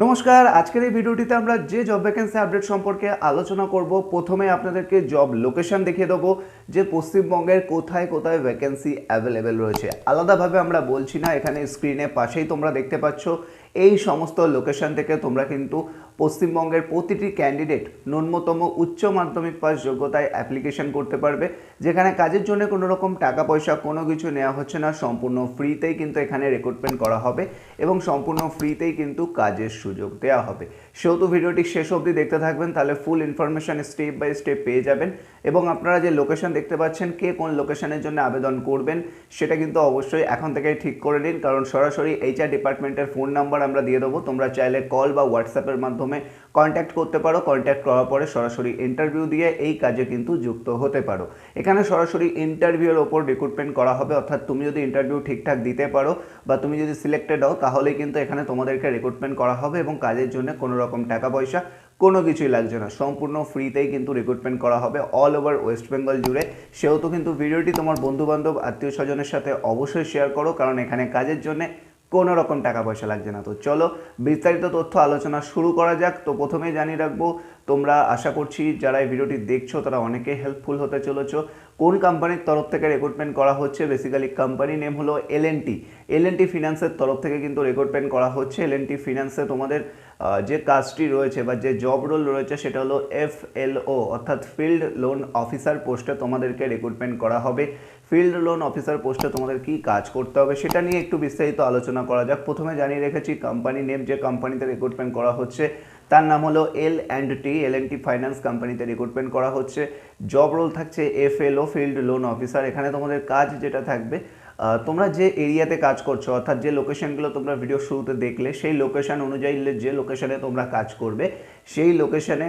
নমস্কার, আজকের এই ভিডিওটিতে আমরা যে জব ভ্যাকেন্সি আপডেট সম্পর্কে আলোচনা করব, প্রথমে আপনাদেরকে জব লোকেশন দেখিয়ে দেবো, যে পশ্চিমবঙ্গের কোথায় কোথায় ভ্যাকেন্সি অ্যাভেলেবেল রয়েছে। আলাদাভাবে আমরা বলছি না, এখানে স্ক্রিনে পাশেই তোমরা দেখতে পাচ্ছ এই সমস্ত লোকেশন থেকে তোমরা কিন্তু পশ্চিমবঙ্গের প্রতিটি ক্যান্ডিডেট ন্যূনতম উচ্চ মাধ্যমিক পাস যোগ্যতায় অ্যাপ্লিকেশন করতে পারবে। যেখানে কাজের জন্য কোনো রকম টাকা পয়সা কোনো কিছু নেওয়া হচ্ছে না। সম্পূর্ণ ফ্রিতেই কিন্তু এখানে রিক্রুটমেন্ট করা হবে এবং সম্পূর্ণ ফ্রিতেই কিন্তু কাজের সুযোগ দেওয়া হবে। সেহেতু ভিডিওটি শেষ অবধি দেখতে থাকবেন, তাহলে full information step by step পেয়ে যাবেন এবং আপনারা যে লোকেশন দেখতে পাচ্ছেন, কে কোন লোকেশনের জন্য আবেদন করবেন, সেটা কিন্তু অবশ্যই এখন থেকে ঠিক করে নিন। কারণ সরাসরি এইচআর ডিপার্টমেন্টের ফোন নাম্বার আমরা দিয়ে দেবো। তোমরা চাইলে কল বা হোয়াটসঅ্যাপের মাধ্যমে কন্ট্যাক্ট করতে পারো। কন্ট্যাক্ট করার পরে সরাসরি ইন্টারভিউ দিয়ে এই কাজে কিন্তু যুক্ত হতে পারো। এখানে সরাসরি ইন্টারভিউর ওপর রিক্রুটমেন্ট করা হবে। অর্থাৎ তুমি যদি ইন্টারভিউ ঠিকঠাক দিতে পারো বা তুমি যদি সিলেক্টেড হও, তাহলেই কিন্তু এখানে তোমাদেরকে রিক্রুটমেন্ট করা হবে এবং কাজের জন্য কোনো রকম টাকা পয়সা, কোনো কিছুই লাগছে না। সম্পূর্ণ ফ্রিতেই কিন্তু রিক্রুটমেন্ট করা হবে অল ওভার ওয়েস্ট বেঙ্গল জুড়ে। সেহেতু কিন্তু ভিডিওটি তোমার বন্ধু বান্ধব আত্মীয় স্বজনের সাথে অবশ্যই শেয়ার করো। কারণ এখানে কাজের জন্য কোনো রকম টাকা পয়সা লাগছে না। তো চলো, বিস্তারিত তথ্য আলোচনা শুরু করা যাক। তো প্রথমেই জানিয়ে রাখব, তোমরা আশা করছি যারা এই ভিডিওটি দেখছ, তারা অনেকেই হেল্পফুল হতে চলেছো। কোন কোম্পানির তরফ থেকে রিক্রুটমেন্ট করা হচ্ছে? বেসিক্যালি কোম্পানি নেম হলো এল এন টি এল এন টি ফিনান্সের তরফ থেকে কিন্তু রিক্রুটমেন্ট করা হচ্ছে। এল এন টি ফিনান্সে তোমাদের যে কাজটি রয়েছে বা যে জব রোল রয়েছে সেটা হলো এফ এল ও অর্থাৎ ফিল্ড লোন অফিসার পোস্টে তোমাদেরকে রিক্রুটমেন্ট করা হবে। ফিল্ড লোন অফিসার পোস্টে তোমাদের কি কাজ করতে হবে সেটা নিয়ে একটু বিস্তারিত আলোচনা করা যাক। প্রথমে জানিয়ে রেখেছি কোম্পানি নেম যে কোম্পানিতে রিক্রুটমেন্ট করা হচ্ছে তার নাম হলো L and T L N T finance কোম্পানিতে রিক্রুটমেন্ট করা হচ্ছে। জব রোল থাকছে F L O field loan officer এখানে তোমাদের কাজ যেটা থাকবে তোমরা যে এরিয়াতে কাজ করছ, অর্থাৎ যে লোকেশনগুলো তোমরা ভিডিও শুরুতে দেখলে, সেই লোকেশান অনুযায়ী যে লোকেশানে তোমরা কাজ করবে, সেই লোকেশানে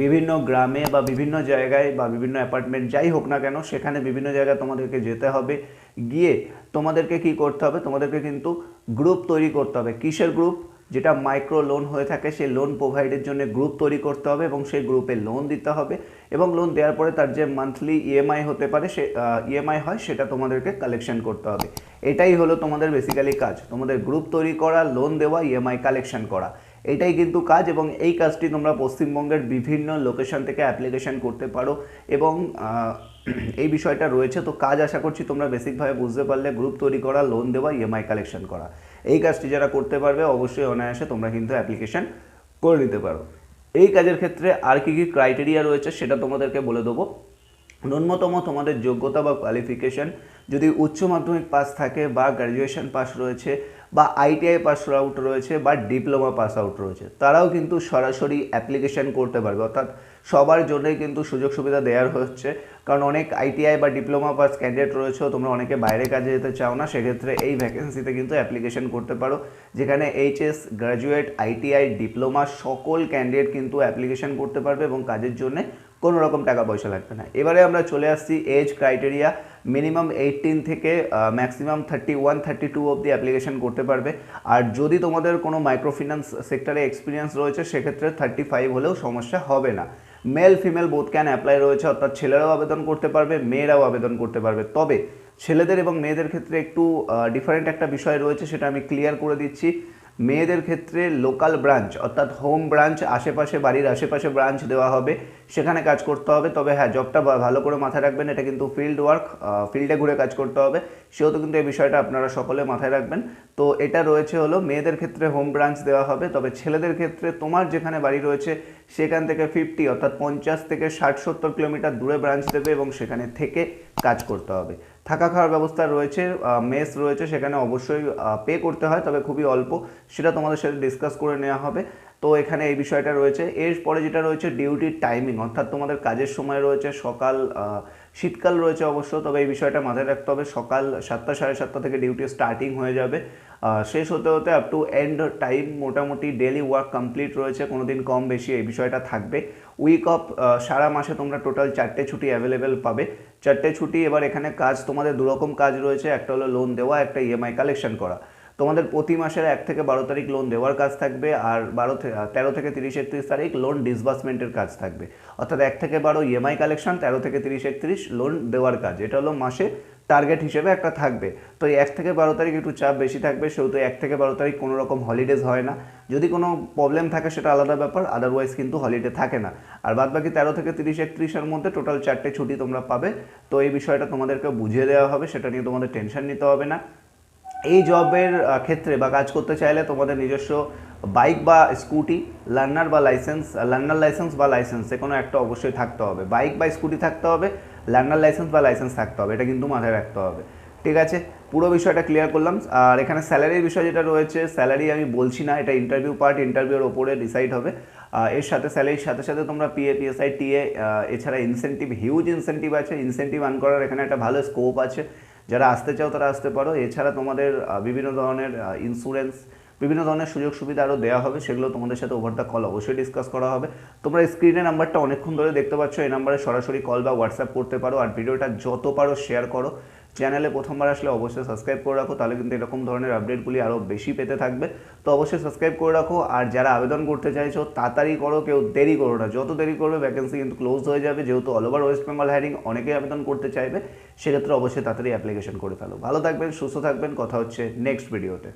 বিভিন্ন গ্রামে বা বিভিন্ন জায়গায় বা বিভিন্ন অ্যাপার্টমেন্ট যাই হোক না কেন, সেখানে বিভিন্ন জায়গায় তোমাদেরকে যেতে হবে। গিয়ে তোমাদেরকে কি করতে হবে? তোমাদেরকে কিন্তু গ্রুপ তৈরি করতে হবে। কিসের গ্রুপ যেটা মাইক্রো লোন হয়ে থাকে, সেই লোন প্রোভাইডের জন্য গ্রুপ তৈরি করতে হবে এবং সেই গ্রুপে লোন দিতে হবে এবং লোন দেওয়ার পরে তার যে মান্থলি ইএমআই হতে পারে, সে ইএমআই হয়, সেটা তোমাদেরকে কালেকশন করতে হবে। এটাই হলো তোমাদের বেসিক্যালি কাজ। তোমাদের গ্রুপ তৈরি করা লোন দেওয়া ইএমআই কালেকশন করা। এটাই কিন্তু কাজ এবং এই কাজটি তোমরা পশ্চিমবঙ্গের বিভিন্ন লোকেশন থেকে অ্যাপ্লিকেশন করতে পারো এবং এই বিষয়টা রয়েছে। তো কাজ আশা করছি তোমরা বেসিকভাবে বুঝতে পারলে গ্রুপ তৈরি করা লোন দেওয়া ইএমআই কালেকশন করা। এই কাজটি যারা করতে পারবে, অবশ্যই অনায়াসে তোমরা কিন্তু অ্যাপ্লিকেশন করে নিতে পারো। এই কাজের ক্ষেত্রে আর কি কি ক্রাইটেরিয়া রয়েছে সেটা তোমাদেরকে বলে দেবো। ন্যূনতম তোমাদের যোগ্যতা বা কোয়ালিফিকেশন যদি উচ্চ মাধ্যমিক পাস থাকে বা গ্র্যাজুয়েশন পাস রয়েছে বা আইটিআই পাস আউট রয়েছে বা ডিপ্লোমা পাস আউট রয়েছে, তারাও কিন্তু সরাসরি অ্যাপ্লিকেশন করতে পারবে। অর্থাৎ সবার জন্যই কিন্তু সুযোগ সুবিধা দেওয়ার হচ্ছে। কারণ অনেক আইটিআই বা ডিপ্লোমা পাস ক্যান্ডিডেট রয়েছে তোমরা অনেকে বাইরে কাজে যেতে চাও না, সেক্ষেত্রে এই ভ্যাকেন্সিতে কিন্তু অ্যাপ্লিকেশন করতে পারো। যেখানে এইচএস গ্র্যাজুয়েট আইটিআই ডিপ্লোমা সকল ক্যান্ডিডেট কিন্তু অ্যাপ্লিকেশন করতে পারবে এবং কাজের জন্য কোনো রকম টাকা পয়সা লাগবে না। এবারে আমরা চলে আসছি এজ ক্রাইটেরিয়া মিনিমাম এইটিন থেকে maximum thirty one thirty two অবধি অ্যাপ্লিকেশন করতে পারবে। আর যদি তোমাদের কোনো মাইক্রোফিন্যান্স সেক্টরে এক্সপিরিয়েন্স রয়েছে, সেক্ষেত্রে থার্টি ফাইভ হলেও সমস্যা হবে না। Male female both can apply রয়েছে, অর্থাৎ ছেলেরাও আবেদন করতে পারবে, মেয়েরাও আবেদন করতে পারবে। তবে ছেলেদের এবং মেয়েদের ক্ষেত্রে একটু ডিফারেন্ট একটা বিষয় রয়েছে, সেটা আমি ক্লিয়ার করে দিচ্ছি। মেয়েদের ক্ষেত্রে লোকাল ব্রাঞ্চ অর্থাৎ হোম ব্রাঞ্চ আশেপাশে বাড়ির আশেপাশে ব্রাঞ্চ দেওয়া হবে। সেখানে কাজ করতে হবে, তবে হ্যাঁ জবটা ভালো করে মাথায় রাখবেন। এটা কিন্তু ফিল্ড ওয়ার্ক ফিল্ডে ঘুরে কাজ করতে হবে। সেহেতু কিন্তু এই বিষয়টা আপনারা সকলে মাথায় রাখবেন। তো এটা রয়েছে হলো মেয়েদের ক্ষেত্রে হোম ব্রাঞ্চ দেওয়া হবে, তবে ছেলেদের ক্ষেত্রে তোমার যেখানে বাড়ি রয়েছে, সেখান থেকে ফিফটি অর্থাৎ পঞ্চাশ থেকে ষাট, সত্তর কিলোমিটার দূরে ব্রাঞ্চ দেবে এবং সেখানে থেকে কাজ করতে হবে। থাকা খাওয়ার ব্যবস্থা রয়েছে মেস রয়েছে, সেখানে অবশ্যই পে করতে হয়, তবে খুবই অল্প, সেটা তোমাদের সাথে ডিসকাস করে নেওয়া হবে। তো এখানে এই বিষয়টা রয়েছে। এরপরে যেটা রয়েছে ডিউটির টাইমিং অর্থাৎ তোমাদের কাজের সময় রয়েছে সকাল শীতকাল রয়েছে অবশ্য, তবে এই বিষয়টা মাথায় রাখতে হবে। সকাল সাতটা, সাড়ে সাতটা থেকে ডিউটি স্টার্টিং হয়ে যাবে। শেষ হতে হতে আপ টু এন্ড টাইম মোটামুটি ডেলি ওয়ার্ক কমপ্লিট রয়েছে কোনো দিন কম বেশি এই বিষয়টা থাকবে। উইক অফ সারা মাসে তোমরা টোটাল চারটে ছুটি অ্যাভেলেবেল পাবে। চারটে ছুটি, এবার এখানে কাজ, তোমাদের দুরকম কাজ রয়েছে, একটা হলো লোন দেওয়া, একটা ইএমআই কালেকশন করা। তোমাদের প্রতি মাসের এক থেকে বারো তারিখ লোন দেওয়ার কাজ থাকবে আর বারো তেরো থেকে তিরিশ একত্রিশ তারিখ লোন ডিসবার্সমেন্টের কাজ থাকবে। অর্থাৎ এক থেকে বারো ইএমআই কালেকশন তেরো থেকে তিরিশ একত্রিশ লোন দেওয়ার কাজ। এটা হলো মাসে টার্গেট হিসেবে একটা থাকবে। তো এক থেকে বারো তারিখ একটু চাপ বেশি থাকবে, সেহেতু এক থেকে বারো তারিখ কোনো রকম হলিডেজ হয় না। যদি কোনো প্রবলেম থাকে সেটা আলাদা ব্যাপার আদারওয়াইজ কিন্তু হলিডে থাকে না। আর বাদ বাকি তেরো থেকে তিরিশ একত্রিশের মধ্যে টোটাল চারটে ছুটি তোমরা পাবে। তো এই বিষয়টা তোমাদেরকে বুঝিয়ে দেওয়া হবে, সেটা নিয়ে তোমাদের টেনশন নিতে হবে না। এই জবের ক্ষেত্রে বা কাজ করতে চাইলে তোমাদের নিজস্ব বাইক বা স্কুটি, লার্নার বা লাইসেন্স লার্নার লাইসেন্স বা লাইসেন্স, যে কোনো একটা অবশ্যই থাকতে হবে। বাইক বা স্কুটি থাকতে হবে, লার্নার লাইসেন্স বা লাইসেন্স থাকতে হবে, এটা কিন্তু মাথায় রাখতে হবে। ঠিক আছে? পুরো বিষয়টা ক্লিয়ার করলাম। আর এখানে স্যালারির বিষয় যেটা রয়েছে স্যালারি আমি বলছি না, এটা ইন্টারভিউ পার্ট ইন্টারভিউর ওপরে ডিসাইড হবে। এর সাথে স্যালারির সাথে সাথে তোমরা পিএ পিএসআই টিএ এছাড়া ইনসেন্টিভ হিউজ ইনসেন্টিভ আছে। ইনসেন্টিভ আর্ন করার এখানে একটা ভালো স্কোপ আছে। যারা আসতে চাও তারা আসতে পারো। এছাড়া তোমাদের বিভিন্ন ধরনের ইন্স্যুরেন্স বিভিন্ন ধরনের সুযোগ সুবিধা আরও দেওয়া হবে, সেগুলো তোমাদের সাথে ওভার দ্য কল অবশ্যই ডিসকাস করা হবে। তোমরা স্ক্রিনে নাম্বারটা অনেকক্ষণ ধরে দেখতে পাচ্ছ, এই নাম্বারে সরাসরি কল বা হোয়াটসঅ্যাপ করতে পারো। আর ভিডিওটা যত পারো শেয়ার করো। চ্যানেলে প্রথমবার আসলে অবশ্যই সাবস্ক্রাইব করে রাখো, তাহলে কিন্তু এরকম ধরনের আপডেটগুলি আরও বেশি পেতে থাকবে। তো অবশ্যই সাবস্ক্রাইব করে রাখো, আর যারা আবেদন করতে চাইছো, তাড়াতাড়ি করো, কেউ দেরি করো না। যত দেরি করবে ভ্যাকেন্সি কিন্তু ক্লোজ হয়ে যাবে। যেহেতু all over West Bengal hiring অনেকেই আবেদন করতে চাইবে, সেক্ষেত্রে অবশ্যই তাড়াতাড়ি অ্যাপ্লিকেশন করে ফেলো। ভালো থাকবেন, সুস্থ থাকবেন, কথা হচ্ছে নেক্সট ভিডিওতে